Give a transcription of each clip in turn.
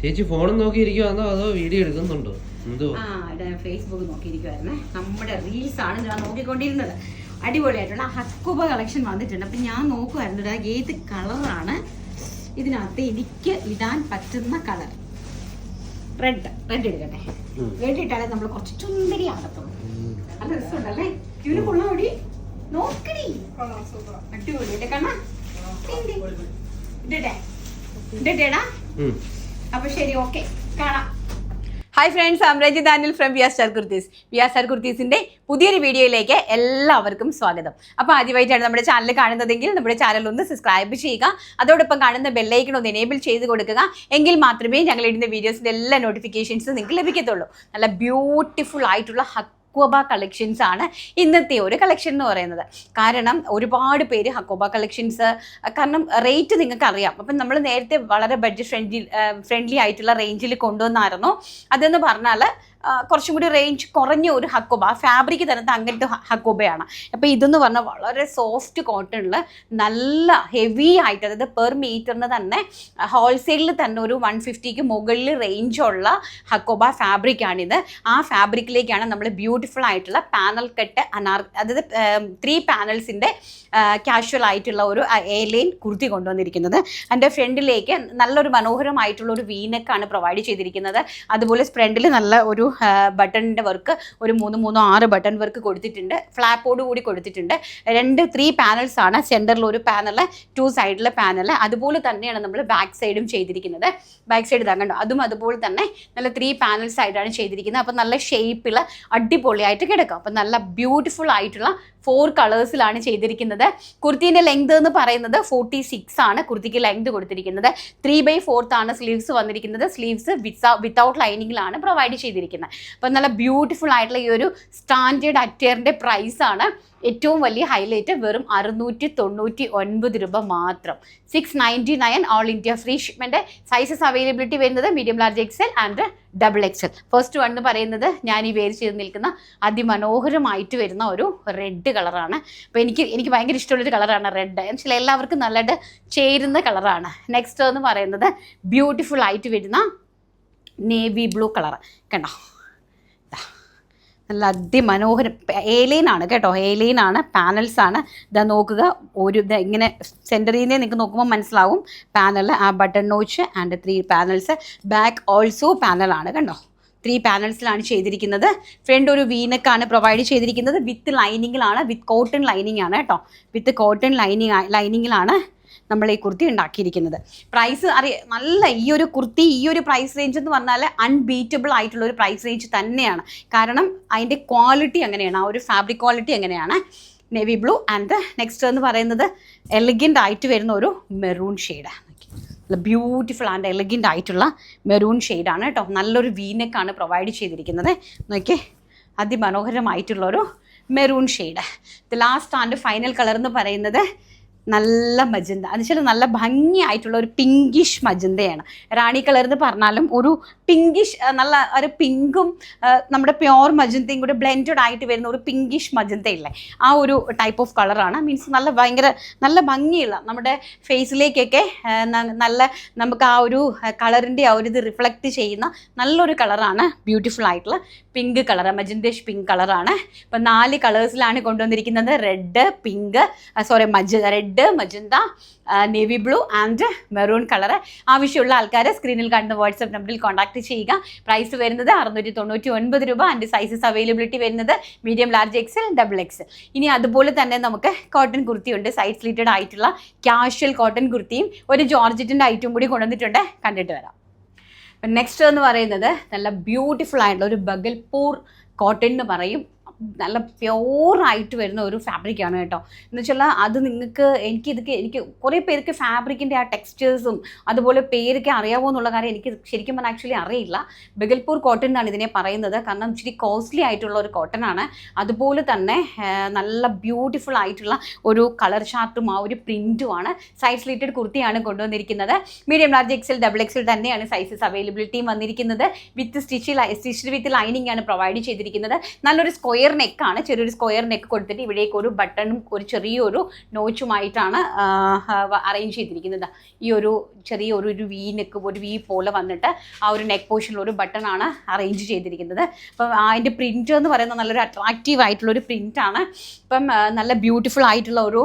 ചേച്ചി ഫോണും നോക്കിയിരിക്കുവാണോ അതോ വീഡിയോ എടുക്കുന്നുണ്ടോ? എന്തോ ആ ഫേസ്ബുക്ക് നോക്കിയിരിക്കുവായിരുന്നേ. നമ്മുടെ റീൽസ് ആണ് ഞാൻ നോക്കിക്കൊണ്ടിരുന്നത്. അടിപൊളിയായിട്ടുള്ള ഹക്കുബ കളക്ഷൻ വന്നിട്ടുണ്ട്. അപ്പം ഞാൻ നോക്കുമായിരുന്നു ഇടാ ഏത് കളറാണ് ഇതിനകത്ത് എനിക്ക് ഇടാൻ പറ്റുന്ന കളർ റെഡ് റെഡ് എടുക്കട്ടെ. റെഡ് ഇട്ടാലേ നമ്മൾ കുറച്ച് ചുന്ദരി ആകത്തുള്ളൂ. അത് രസമുണ്ടല്ലേ? ഇവന് കൊള്ളാടി നോക്കടി. അടിപൊളി. കണ്ണാ ഇടട്ടെ ഇടട്ടേടാ. അപ്പൊ ശരി ഓക്കെ കാണാം. ഹായ് ഫ്രണ്ട്സ് അമ്രജി Raji Daniel from V R star kurtis V R star കുർത്തീസിന്റെ പുതിയൊരു വീഡിയോയിലേക്ക് എല്ലാവർക്കും സ്വാഗതം. അപ്പോൾ ആദ്യമായിട്ടാണ് നമ്മുടെ ചാനൽ കാണുന്നതെങ്കിൽ നമ്മുടെ ചാനൽ ഒന്ന് സബ്സ്ക്രൈബ് ചെയ്യുക. അതോടൊപ്പം കാണുന്ന ബെല്ലൈക്കൺ ഒന്ന് എനേബിൾ ചെയ്ത് കൊടുക്കുക. എങ്കിൽ മാത്രമേ ഞങ്ങൾ ഇടുന്ന വീഡിയോസിന്റെ എല്ലാ നോട്ടിഫിക്കേഷൻസും നിങ്ങൾക്ക് ലഭിക്കത്തുള്ളൂ. നല്ല ബ്യൂട്ടിഫുൾ ആയിട്ടുള്ള ഹക്കോബ കളക്ഷൻസ് ആണ് ഇന്നത്തെ ഒരു കളക്ഷൻ എന്ന് പറയുന്നത്. കാരണം ഒരുപാട് പേര് ഹക്കോബ കളക്ഷൻസ് കാരണം റേറ്റ് നിങ്ങൾക്ക് അറിയാം അപ്പം നമ്മൾ നേരത്തെ വളരെ ബഡ്ജറ്റ് ഫ്രണ്ട്ലി ഫ്രണ്ട്ലി ആയിട്ടുള്ള റേഞ്ചിൽ കൊണ്ടുവന്നായിരുന്നു. അതെന്ന് പറഞ്ഞാൽ കുറച്ചും കൂടി റേഞ്ച് കുറഞ്ഞ ഒരു ഹക്കോബ. ആ ഫാബ്രിക് തരുന്നത് അങ്ങനത്തെ ഹക്കോബയാണ്. അപ്പോൾ ഇതെന്ന് പറഞ്ഞാൽ വളരെ സോഫ്റ്റ് കോട്ടണിൽ നല്ല ഹെവി ആയിട്ട് അതായത് പെർ മീറ്ററിന് തന്നെ ഹോൾസെയിലിൽ തന്നെ ഒരു വൺ ഫിഫ്റ്റിക്ക് മുകളിൽ റേഞ്ചുള്ള ഹക്കോബ ഫാബ്രിക്കാണിത് ആ ഫാബ്രിക്കിലേക്കാണ് നമ്മൾ ബ്യൂട്ടിഫുൾ ആയിട്ടുള്ള പാനൽ കട്ട് അനാർ അതായത് ത്രീ പാനൽസിന്റെ കാഷ്വൽ ആയിട്ടുള്ള ഒരു എയർലൈൻ കുർത്തി കൊണ്ടുവന്നിരിക്കുന്നത്. എന്റെ ഫ്രണ്ടിലേക്ക് നല്ലൊരു മനോഹരമായിട്ടുള്ള ഒരു വീനക്കാണ് പ്രൊവൈഡ് ചെയ്തിരിക്കുന്നത്. അതുപോലെ ഫ്രണ്ടിൽ നല്ല ഒരു ബട്ടണിന്റെ വർക്ക് ഒരു മൂന്ന് മൂന്നോ ആറ് ബട്ടൺ വർക്ക് കൊടുത്തിട്ടുണ്ട്. ഫ്ലാപ്പോട് കൂടി കൊടുത്തിട്ടുണ്ട്. രണ്ട് ത്രീ പാനൽസ് ആണ്. സെന്ററിൽ ഒരു പാനൽ ടു സൈഡിലെ പാനൽ അതുപോലെ തന്നെയാണ് നമ്മൾ ബാക്ക് സൈഡും ചെയ്തിരിക്കുന്നത്. ബാക്ക് സൈഡ് ഇതാ കണ്ടോ? അതും അതുപോലെ തന്നെ നല്ല ത്രീ പാനൽസ് ആയിട്ടാണ് ചെയ്തിരിക്കുന്നത്. അപ്പോൾ നല്ല ഷേപ്പിൽ അടിപൊളിയായിട്ട് കിടക്കും. അപ്പോൾ നല്ല ബ്യൂട്ടിഫുൾ ആയിട്ടുള്ള ഫോർ കളേഴ്സിലാണ് ചെയ്തിരിക്കുന്നത്. കുർത്തീന്റെ ലെങ്ത് എന്ന് പറയുന്നത് ഫോർട്ടി സിക്സ് ആണ് കുർത്തിക്ക് ലെങ്ത് കൊടുത്തിരിക്കുന്നത്. ത്രീ ബൈ ഫോർത്ത് ആണ് സ്ലീവ്സ് വന്നിരിക്കുന്നത്. സ്ലീവ്സ് വിത്ത് വിത്തൗട്ട് ലൈനിങ്ങിലാണ് പ്രൊവൈഡ് ചെയ്തിരിക്കുന്നത്. അപ്പോൾ നല്ല ബ്യൂട്ടിഫുൾ ആയിട്ടുള്ള ഈ ഒരു സ്റ്റാൻഡേർഡ് അറ്റയറിന്റെ പ്രൈസാണ് ഏറ്റവും വലിയ ഹൈലൈറ്റ് വെറും അറുന്നൂറ്റി തൊണ്ണൂറ്റി ഒൻപത് രൂപ മാത്രം. Six ninety nine all India free shipment sizes availability വരുന്നത് medium large XL and double XL first one എന്ന് പറയുന്നത് ഞാൻ ഈ വേര് ചെയ്ത് നിൽക്കുന്ന അതിമനോഹരമായിട്ട് വരുന്ന ഒരു റെഡ് കളറാണ് അപ്പോൾ എനിക്ക് എനിക്ക് ഭയങ്കര ഇഷ്ടമുള്ളൊരു കളറാണ് റെഡ് എന്നുവെച്ചാൽ എല്ലാവർക്കും നല്ലതായിട്ട് ചേരുന്ന കളറാണ് നെക്സ്റ്റ് എന്ന് പറയുന്നത് ബ്യൂട്ടിഫുൾ ആയിട്ട് വരുന്ന നേവി ബ്ലൂ കളർ കണ്ടോ. നല്ല അതിമനോഹരം. ഏലൈനാണ് കേട്ടോ. ഏലൈനാണ് പാനൽസാണ് ഇതാ നോക്കുക. ഒരു ഇങ്ങനെ സെന്ററിൽ നിന്ന് നിങ്ങൾക്ക് നോക്കുമ്പോൾ മനസ്സിലാവും. പാനൽ ആ button notch and three panels back also പാനലാണ് കണ്ടോ? ത്രീ പാനൽസിലാണ് ചെയ്തിരിക്കുന്നത്. ഫ്രണ്ട് ഒരു വീനക്കാണ് പ്രൊവൈഡ് ചെയ്തിരിക്കുന്നത്. വിത്ത് ലൈനിങ്ങിലാണ് വിത്ത് കോട്ടൺ ലൈനിങ് ആണ് കേട്ടോ. വിത്ത് കോട്ടൺ ലൈനിങ് ലൈനിങ്ങിലാണ് നമ്മൾ ഈ കുർത്തി ഉണ്ടാക്കിയിരിക്കുന്നത്. പ്രൈസ് അറിയ നല്ല ഈ ഒരു കുർത്തി ഈ ഒരു പ്രൈസ് റേഞ്ച് എന്ന് പറഞ്ഞാൽ അൺബീറ്റബിൾ ആയിട്ടുള്ള ഒരു പ്രൈസ് റേഞ്ച് തന്നെയാണ്. കാരണം അതിന്റെ ക്വാളിറ്റി അങ്ങനെയാണ് ആ ഒരു ഫാബ്രിക് ക്വാളിറ്റി എങ്ങനെയാണ്? നേവി ബ്ലൂ ആൻഡ് നെക്സ്റ്റ് എന്ന് പറയുന്നത് എലിഗന്റ് ആയിട്ട് വരുന്ന ഒരു മെറൂൺ ഷെയ്ഡാണ് നല്ല ബ്യൂട്ടിഫുൾ ആൻഡ് എലഗന്റ് ആയിട്ടുള്ള മെറൂൺ ഷെയ്ഡാണ് കേട്ടോ. നല്ലൊരു വീനക്കാണ് പ്രൊവൈഡ് ചെയ്തിരിക്കുന്നത്. നോക്കിയേ അതിമനോഹരമായിട്ടുള്ളൊരു maroon shade the last and final colour എന്ന് പറയുന്നത് നല്ല മജന്ത. എന്നുവെച്ചാൽ നല്ല ഭംഗിയായിട്ടുള്ള ഒരു പിങ്കിഷ് മജന്തയാണ്. റാണി കളർ എന്ന് പറഞ്ഞാലും ഒരു പിങ്കിഷ് നല്ല ഒരു പിങ്കും നമ്മുടെ പ്യോർ മജന്തയും കൂടി ബ്ലെൻഡഡ് ആയിട്ട് വരുന്ന ഒരു പിങ്കിഷ് മജന്തയില്ലേ? ആ ഒരു ടൈപ്പ് ഓഫ് കളറാണ് മീൻസ് നല്ല ഭയങ്കര നല്ല ഭംഗിയുള്ള നമ്മുടെ ഫേസിലേക്കൊക്കെ നല്ല നമുക്ക് ആ ഒരു കളറിന്റെ ആ ഒരു ഇത് റിഫ്ലക്റ്റ് ചെയ്യുന്ന നല്ലൊരു കളറാണ് ബ്യൂട്ടിഫുൾ ആയിട്ടുള്ള പിങ്ക് കളർ മജന്തേഷ് പിങ്ക് കളറാണ് ഇപ്പം നാല് കളേഴ്സിലാണ് കൊണ്ടുവന്നിരിക്കുന്നത്. Red pink sorry മജ red magenta navy blue and maroon colour ആവശ്യമുള്ള ആൾക്കാർ സ്ക്രീനിൽ കാണുന്ന വാട്സപ്പ് നമ്പറിൽ കോൺടാക്ട് ചെയ്യുക. പ്രൈസ് വരുന്നത് അറുന്നൂറ്റി തൊണ്ണൂറ്റി ഒൻപത് രൂപ ആൻഡ് സൈസസ് അവൈലബിലിറ്റി വരുന്നത് medium large XL double X ഇനി അതുപോലെ തന്നെ നമുക്ക് കോട്ടൺ കുർത്തിയുണ്ട് സൈഡ് സ്ലീറ്റഡ് ആയിട്ടുള്ള ക്യാഷ്വൽ കോട്ടൺ കുർത്തിയും ഒരു ജോർജറ്റിന്റെ ഐറ്റം കൂടി കൊണ്ടുവന്നിട്ടുണ്ട്. കണ്ടിട്ട് വരാം. നെക്സ്റ്റ് എന്ന് പറയുന്നത് നല്ല ബ്യൂട്ടിഫുൾ ആയിട്ടുള്ള ഒരു ബഗൽപൂർ കോട്ടൺ എന്ന് പറയും. നല്ല പ്യോറായിട്ട് വരുന്ന ഒരു ഫാബ്രിക്കാണ് കേട്ടോ. എന്ന് വെച്ചാൽ അത് നിങ്ങൾക്ക് എനിക്ക് ഇതൊക്കെ എനിക്ക് കുറേ പേർക്ക് ഫാബ്രിക്കിന്റെ ആ ടെക്സ്റ്റേഴ്സും അതുപോലെ പേരൊക്കെ അറിയാവോ എന്നുള്ള കാര്യം എനിക്ക് ശരിക്കും പറഞ്ഞാൽ ആക്ച്വലി അറിയില്ല. ബഗൽപൂർ കോട്ടൺ എന്നാണ് ഇതിനെ പറയുന്നത്. കാരണം ഇച്ചിരി കോസ്റ്റ്ലി ആയിട്ടുള്ള ഒരു കോട്ടൺ ആണ്. അതുപോലെ തന്നെ നല്ല ബ്യൂട്ടിഫുൾ ആയിട്ടുള്ള ഒരു കളർ ചാർട്ടും ആ ഒരു പ്രിന്റുമാണ് സൈഡ് സ്ലീറ്റഡ് കുർത്തിയാണ് കൊണ്ടുവന്നിരിക്കുന്നത്. Medium large XL double XL തന്നെയാണ് സൈസസ് അവൈലബിലിറ്റിയും വന്നിരിക്കുന്നത്. വിത്ത് സ്റ്റിച്ചിൽ സ്റ്റിച്ച് വിത്ത് ലൈനിങ് ആണ് പ്രൊവൈഡ് ചെയ്തിരിക്കുന്നത്. നല്ലൊരു സ്ക്വയർ സ്ക്വയർ നെക്കാണ് ചെറിയൊരു സ്ക്വയർ നെക്ക് കൊടുത്തിട്ട് ഇവിടേക്ക് ഒരു ബട്ടണും ഒരു ചെറിയൊരു നോച്ചുമായിട്ടാണ് അറേഞ്ച് ചെയ്തിരിക്കുന്നത്. ഈ ഒരു ചെറിയ ഒരു ഒരു വി നെക്ക് ഒരു വി പോലെ വന്നിട്ട് ആ ഒരു നെക്ക് പോർഷനിൽ ഒരു ബട്ടണാണ് അറേഞ്ച് ചെയ്തിരിക്കുന്നത്. അപ്പം അതിന്റെ പ്രിന്റ് എന്ന് പറയുന്നത് നല്ലൊരു അട്രാക്റ്റീവ് ആയിട്ടുള്ള ഒരു പ്രിന്റ് ആണ്. ഇപ്പം നല്ല ബ്യൂട്ടിഫുൾ ആയിട്ടുള്ള ഒരു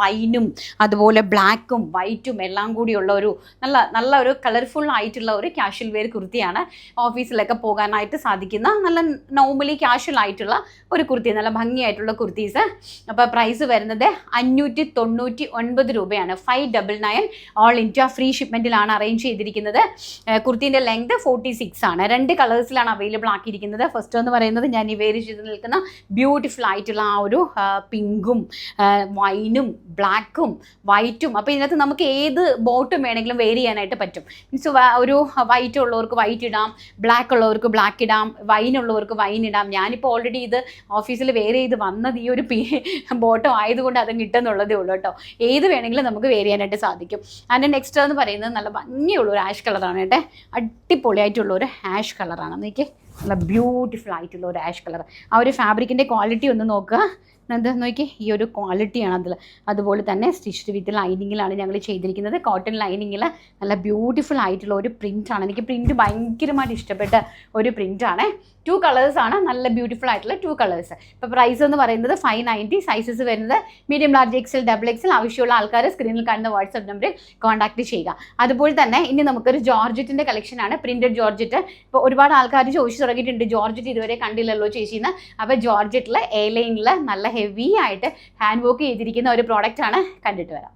വൈനും അതുപോലെ ബ്ലാക്കും വൈറ്റും എല്ലാം കൂടിയുള്ള ഒരു നല്ല നല്ല ഒരു കളർഫുൾ ആയിട്ടുള്ള ഒരു ക്യാഷ്വൽ വെയർ കുർത്തിയാണ് ഓഫീസിലൊക്കെ പോകാനായിട്ട് സാധിക്കുന്ന നല്ല നോർമലി ക്യാഷ്വൽ ആയിട്ടുള്ള ഒരു കുർത്തി നല്ല ഭംഗിയായിട്ടുള്ള കുർത്തീസ്. അപ്പോൾ പ്രൈസ് വരുന്നത് അഞ്ഞൂറ്റി തൊണ്ണൂറ്റി ഒൻപത് രൂപയാണ്. Five double nine all India free ഷിപ്മെന്റിലാണ് arrange ചെയ്തിരിക്കുന്നത്. കുർത്തിന്റെ ലെങ്ത് ഫോർട്ടി സിക്സ് ആണ്. രണ്ട് കളേഴ്സിലാണ് അവൈലബിൾ ആക്കിയിരിക്കുന്നത്. ഫസ്റ്റ് എന്ന് പറയുന്നത് ഞാൻ ഈ വേര് ചെയ്ത് നിൽക്കുന്ന ബ്യൂട്ടിഫുൾ ആയിട്ടുള്ള ആ ഒരു പിങ്കും വൈനും ബ്ലാക്കും വൈറ്റും അപ്പോൾ ഇതിനകത്ത് നമുക്ക് ഏത് ബോട്ടും വേണമെങ്കിലും വേരി ചെയ്യാനായിട്ട് പറ്റും. മീൻസ് ഒരു വൈറ്റ് ഉള്ളവർക്ക് വൈറ്റ് ഇടാം ബ്ലാക്ക് ഉള്ളവർക്ക് ബ്ലാക്ക് ഇടാം വൈൻ ഉള്ളവർക്ക് വൈൻ ഇടാം. ഞാനിപ്പോൾ ഓൾറെഡി ഇത് ഓഫീസിൽ വേറെ ചെയ്ത് വന്നത് ഈ ഒരു ബോട്ടോ ആയതുകൊണ്ട് അത് കിട്ടുന്നുള്ളതേ ഉള്ളൂ കേട്ടോ. ഏത് വേണമെങ്കിലും നമുക്ക് വേറെ ചെയ്യാനായിട്ട് സാധിക്കും. ആൻഡ് നെക്സ്റ്റ് എന്ന് പറയുന്നത് നല്ല ഭംഗിയുള്ള ഒരു ആഷ് കളറാണ് കേട്ടെ. അടിപൊളിയായിട്ടുള്ള ഒരു ആഷ് കളറാണ് നോക്കിയേ. നല്ല ബ്യൂട്ടിഫുൾ ആയിട്ടുള്ള ഒരു ആഷ് കളർ ആ ഒരു ഫാബ്രിക്കിന്റെ ക്വാളിറ്റി ഒന്ന് നോക്കുക. എന്താ നോക്കി ഈ ഒരു ക്വാളിറ്റിയാണ് അതിൽ അതുപോലെ തന്നെ സ്റ്റിച്ച്ഡ് വിത്ത് ലൈനിങ്ങിലാണ് ഞങ്ങൾ ചെയ്തിരിക്കുന്നത്. കോട്ടൺ ലൈനിങ്ങിൽ നല്ല ബ്യൂട്ടിഫുൾ ആയിട്ടുള്ള ഒരു പ്രിന്റാണ് എനിക്ക് പ്രിന്റ് ഭയങ്കരമായിട്ട് ഇഷ്ടപ്പെട്ട ഒരു പ്രിന്റാണ് ടു കളേഴ്സാണ് നല്ല ബ്യൂട്ടിഫുൾ ആയിട്ടുള്ള ടു കളേഴ്സ് ഇപ്പോൾ പ്രൈസ് എന്ന് പറയുന്നത് ഫൈവ് നയന്റി സൈസസ് വരുന്നത് medium large XL double XL ആവശ്യമുള്ള ആൾക്കാർ സ്ക്രീനിൽ കാണുന്ന വാട്സപ്പ് നമ്പറിൽ കോൺടാക്ട് ചെയ്യുക. അതുപോലെ തന്നെ ഇനി നമുക്കൊരു ജോർജറ്റിന്റെ കളക്ഷനാണ് പ്രിന്റഡ് ജോർജറ്റ്. ഇപ്പോൾ ഒരുപാട് ആൾക്കാർ ചോദിച്ചു തുടങ്ങിയിട്ടുണ്ട്. ജോർജറ്റ് ഇതുവരെ കണ്ടില്ലല്ലോ ചേച്ചിന്ന്. അപ്പോൾ ജോർജറ്റിൽ എ ലൈനിൽ നല്ല ഹെവി ആയിട്ട് ഹാൻഡ് വർക്ക് ചെയ്തിരിക്കുന്ന ഒരു പ്രോഡക്റ്റ് ആണ് കണ്ടിട്ട് വരാം.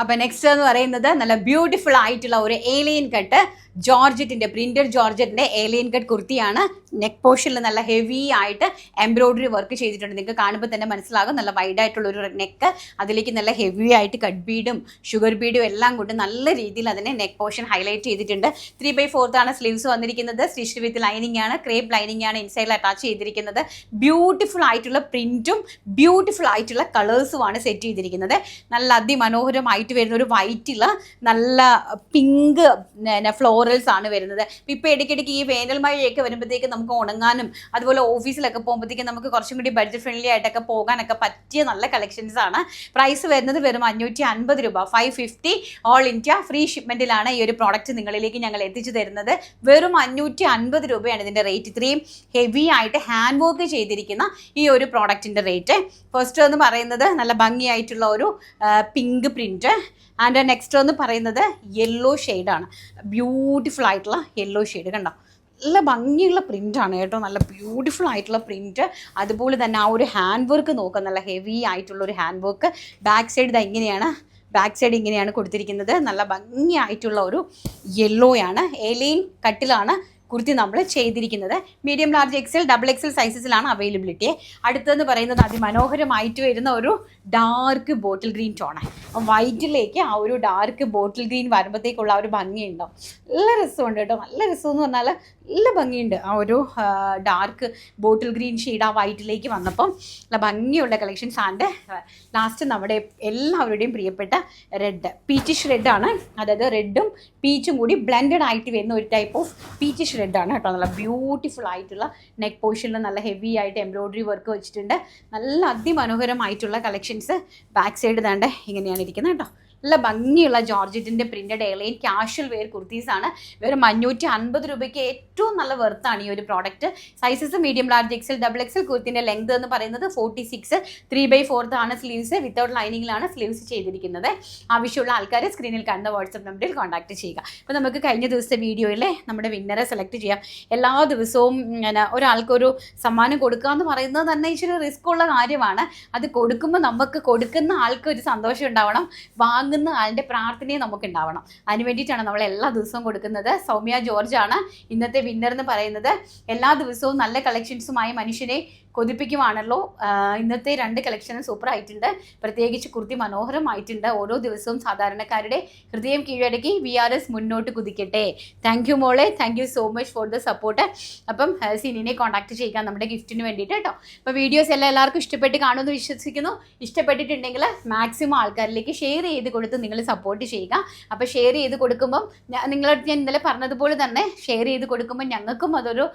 അപ്പൊ നെക്സ്റ്റ് എന്ന് പറയുന്നത് നല്ല ബ്യൂട്ടിഫുൾ ആയിട്ടുള്ള ഒരു ഏലിയൻ കട്ട് ജോർജറ്റിന്റെ പ്രിന്റഡ് ജോർജറ്റിന്റെ ഏലിയൻ കട്ട് കുർത്തിയാണ് നെക്ക് പോർഷനിൽ നല്ല ഹെവി ആയിട്ട് എംബ്രോയിഡറി വർക്ക് ചെയ്തിട്ടുണ്ട്. നിങ്ങൾക്ക് കാണുമ്പോൾ തന്നെ മനസ്സിലാകും. നല്ല വൈഡ് ആയിട്ടുള്ള ഒരു നെക്ക് അതിലേക്ക് നല്ല ഹെവി ആയിട്ട് കട്ട് ബീഡും ഷുഗർ ബീഡും എല്ലാം കൊണ്ട് നല്ല രീതിയിൽ അതിനെ നെക്ക് പോർഷൻ ഹൈലൈറ്റ് ചെയ്തിട്ടുണ്ട്. ത്രീ ബൈ ഫോർത്ത് ആണ് സ്ലീവ്സ് വന്നിരിക്കുന്നത്. സ്റ്റിച്ച് വിത്ത് ലൈനിങ് ആണ് ക്രേപ്പ് ലൈനിങ് ആണ് ഇൻസൈഡിൽ അറ്റാച്ച് ചെയ്തിരിക്കുന്നത്. ബ്യൂട്ടിഫുൾ ആയിട്ടുള്ള പ്രിന്റും ബ്യൂട്ടിഫുൾ ആയിട്ടുള്ള കളേഴ്സുമാണ് സെറ്റ് ചെയ്തിരിക്കുന്നത്. നല്ല അതിമനോഹരമായിട്ട് വരുന്ന ഒരു വൈറ്റിൽ നല്ല പിങ്ക് ഫ്ലോറൽസ് ആണ് വരുന്നത്. ഇപ്പോൾ ഇടയ്ക്കിടയ്ക്ക് ഈ വേനൽ മഴയൊക്കെ വരുമ്പോഴത്തേക്ക് നമുക്ക് ഉണങ്ങാനും അതുപോലെ ഓഫീസിലൊക്കെ പോകുമ്പോഴത്തേക്കും നമുക്ക് കുറച്ചും കൂടി ബഡ്ജറ്റ് ഫ്രണ്ട്ലി ആയിട്ടൊക്കെ പോകാനൊക്കെ പറ്റിയ നല്ല കളക്ഷൻസ് ആണ്. പ്രൈസ് വരുന്നത് വെറും അഞ്ഞൂറ്റി അൻപത് രൂപ. Five fifty all India free ഷിപ്മെന്റിലാണ് ഈ ഒരു പ്രോഡക്റ്റ് നിങ്ങളിലേക്ക് ഞങ്ങൾ എത്തിച്ചു തരുന്നത്. വെറും അഞ്ഞൂറ്റി അൻപത് രൂപയാണ് ഇതിന്റെ റേറ്റ് ഇത്രയും ഹെവി ആയിട്ട് ഹാൻഡ് വർക്ക് ചെയ്തിരിക്കുന്ന ഈ ഒരു പ്രോഡക്റ്റിന്റെ റേറ്റ് ഫസ്റ്റ് എന്ന് പറയുന്നത് നല്ല ഭംഗിയായിട്ടുള്ള ഒരു പിങ്ക് പ്രിന്റ് ആൻഡ് നെക്സ്റ്റ് എന്ന് പറയുന്നത് യെല്ലോ ഷെയ്ഡാണ് ബ്യൂട്ടിഫുൾ ആയിട്ടുള്ള യെല്ലോ ഷെയ്ഡ് കണ്ടോ? നല്ല ഭംഗിയുള്ള പ്രിന്റാണ് കേട്ടോ. നല്ല ബ്യൂട്ടിഫുൾ ആയിട്ടുള്ള പ്രിന്റ് അതുപോലെ തന്നെ ആ ഒരു ഹാൻഡ് വർക്ക് നോക്കുക നല്ല ഹെവി ആയിട്ടുള്ള ഒരു ഹാൻഡ് വർക്ക് ബാക്ക് സൈഡ് ഇതാ ഇങ്ങനെയാണ്. ബാക്ക് സൈഡ് ഇങ്ങനെയാണ് കൊടുത്തിരിക്കുന്നത്. നല്ല ഭംഗിയായിട്ടുള്ള ഒരു യെല്ലോയാണ് എലൈൻ കട്ടിലാണ് കുർത്തി നമ്മൾ ചെയ്തിരിക്കുന്നത്. Medium large XL double XL സൈസസിലാണ് availability അടുത്തെന്ന് പറയുന്നത് അതിമനോഹരമായിട്ട് വരുന്ന ഒരു ഡാർക്ക് ബോട്ടിൽ ഗ്രീൻ ടോണ് വൈറ്റിലേക്ക് ആ ഒരു ഡാർക്ക് ബോട്ടിൽ ഗ്രീൻ വരുമ്പോഴത്തേക്കുള്ള ഒരു ഭംഗിയുണ്ടാവും നല്ല രസമുണ്ട് കേട്ടോ. നല്ല രസം എന്ന് പറഞ്ഞാൽ നല്ല ഭംഗിയുണ്ട്. ആ ഒരു ഡാർക്ക് ബോട്ടിൽ ഗ്രീൻ ഷെയ്ഡ് ആ വൈറ്റിലേക്ക് വന്നപ്പം നല്ല ഭംഗിയുള്ള കളക്ഷൻസ് ആൻഡ് ലാസ്റ്റ് നമ്മുടെ എല്ലാവരുടെയും പ്രിയപ്പെട്ട റെഡ് പീച്ചിഷ് ആണ്. അതായത് റെഡും പീച്ചും കൂടി ബ്ലെൻഡഡ് ആയിട്ട് വരുന്ന ഒരു ടൈപ്പ് ഓഫ് പീച്ചിഷ് റെഡാണ് കേട്ടോ. നല്ല ബ്യൂട്ടിഫുൾ ആയിട്ടുള്ള നെക്ക് പോർഷനിൽ നല്ല ഹെവി ആയിട്ട് എംബ്രോയിഡറി വർക്ക് വെച്ചിട്ടുണ്ട്. നല്ല അതിമനോഹരമായിട്ടുള്ള കളക്ഷൻസ് ബാക്ക് സൈഡ് താണ്ട് ഇങ്ങനെയാണ് ഇരിക്കുന്നത് കേട്ടോ. നല്ല ഭംഗിയുള്ള ജോർജറ്റിന്റെ പ്രിന്റഡ് എയർലൈൻ ക്യാഷ്വൽ വെയർ കുർത്തീസാണ് വെറും അഞ്ഞൂറ്റി അൻപത് രൂപയ്ക്ക് ഏറ്റവും നല്ല വെർത്താണ് ഈ ഒരു product sizes medium large XL double XL കുർത്തിന്റെ length എന്ന് പറയുന്നത് forty six three by fourth ആണ് സ്ലീവ്സ് വിത്തൗട്ട് ലൈനിങ്ങിലാണ് സ്ലീവ്സ് ചെയ്തിരിക്കുന്നത്. ആവശ്യമുള്ള ആൾക്കാർ സ്ക്രീനിൽ കണ്ട വാട്സപ്പ് നമ്പറിൽ കോൺടാക്ട് ചെയ്യുക. അപ്പോൾ നമുക്ക് കഴിഞ്ഞ ദിവസത്തെ വീഡിയോയിൽ നമ്മുടെ വിന്നറെ സെലക്ട് ചെയ്യാം. എല്ലാ ദിവസവും ഇങ്ങനെ ഒരാൾക്കൊരു സമ്മാനം കൊടുക്കുക എന്ന് പറയുന്നത് തന്നെ ഇച്ചിരി റിസ്ക് ഉള്ള കാര്യമാണ്. അത് കൊടുക്കുമ്പോൾ നമുക്ക് കൊടുക്കുന്ന ആൾക്ക് ഒരു സന്തോഷം ഉണ്ടാവണം. വാങ്ങുന്ന ആളിന്റെ പ്രാർത്ഥനയും നമുക്ക് ഉണ്ടാവണം അതിന് വേണ്ടിയിട്ടാണ് നമ്മൾ എല്ലാ ദിവസവും കൊടുക്കുന്നത്. സൗമ്യ ജോർജ് ആണ്. ഇന്നത്തെ വിന്നർ എന്ന് പറയുന്നത് എല്ലാ ദിവസവും നല്ല കളക്ഷൻസുമായി മനുഷ്യനെ കൊതിപ്പിക്കുവാണല്ലോ. ഇന്നത്തെ രണ്ട് കളക്ഷനും സൂപ്പർ ആയിട്ടുണ്ട്. പ്രത്യേകിച്ച് കുർത്തി മനോഹരമായിട്ടുണ്ട്. ഓരോ ദിവസവും സാധാരണക്കാരുടെ ഹൃദയം കീഴടക്കി വി ആർ എസ് മുന്നോട്ട് കുതിക്കട്ടെ. താങ്ക് യു മോളെ. Thank you so much for the support അപ്പം സിനിനെ കോൺടാക്ട് ചെയ്യുക നമ്മുടെ ഗിഫ്റ്റിന് വേണ്ടിയിട്ട് കേട്ടോ. അപ്പോൾ വീഡിയോസ് എല്ലാം എല്ലാവർക്കും ഇഷ്ടപ്പെട്ട് കാണുമെന്ന് വിശ്വസിക്കുന്നു. ഇഷ്ടപ്പെട്ടിട്ടുണ്ടെങ്കിൽ മാക്സിമം ആൾക്കാരിലേക്ക് ഷെയർ ചെയ്ത് കൊടുത്ത് നിങ്ങൾ സപ്പോർട്ട് ചെയ്യുക. അപ്പോൾ ഷെയർ ചെയ്ത് കൊടുക്കുമ്പം നിങ്ങളടുത്ത് ഞാൻ ഇന്നലെ പറഞ്ഞതുപോലെ തന്നെ ഷെയർ ചെയ്ത് കൊടുക്കുമ്പോൾ ഞങ്ങൾക്കും അതൊരു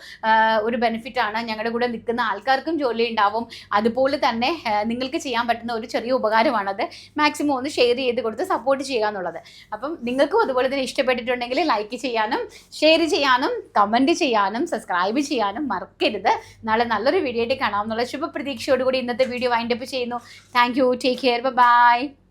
ഒരു ബെനിഫിറ്റാണ് ഞങ്ങളുടെ കൂടെ നിൽക്കുന്ന ആൾക്കാർക്കും ജോലി ഉണ്ടാവും. അതുപോലെ തന്നെ നിങ്ങൾക്ക് ചെയ്യാൻ പറ്റുന്ന ഒരു ചെറിയ ഉപകാരമാണത്. മാക്സിമം ഒന്ന് ഷെയർ ചെയ്ത് കൊടുത്ത് സപ്പോർട്ട് ചെയ്യുക എന്നുള്ളത്. അപ്പം നിങ്ങൾക്കും അതുപോലെ തന്നെ ഇഷ്ടപ്പെട്ടിട്ടുണ്ടെങ്കിൽ ലൈക്ക് ചെയ്യാനും ഷെയർ ചെയ്യാനും കമന്റ് ചെയ്യാനും സബ്സ്ക്രൈബ് ചെയ്യാനും മറക്കരുത്. നാളെ നല്ലൊരു വീഡിയോ ആയിട്ട് കാണാമെന്നുള്ള ശുഭപ്രതീക്ഷയോടുകൂടി ഇന്നത്തെ വീഡിയോ വൈൻഡപ്പ് ചെയ്യുന്നു. Thank you take care bye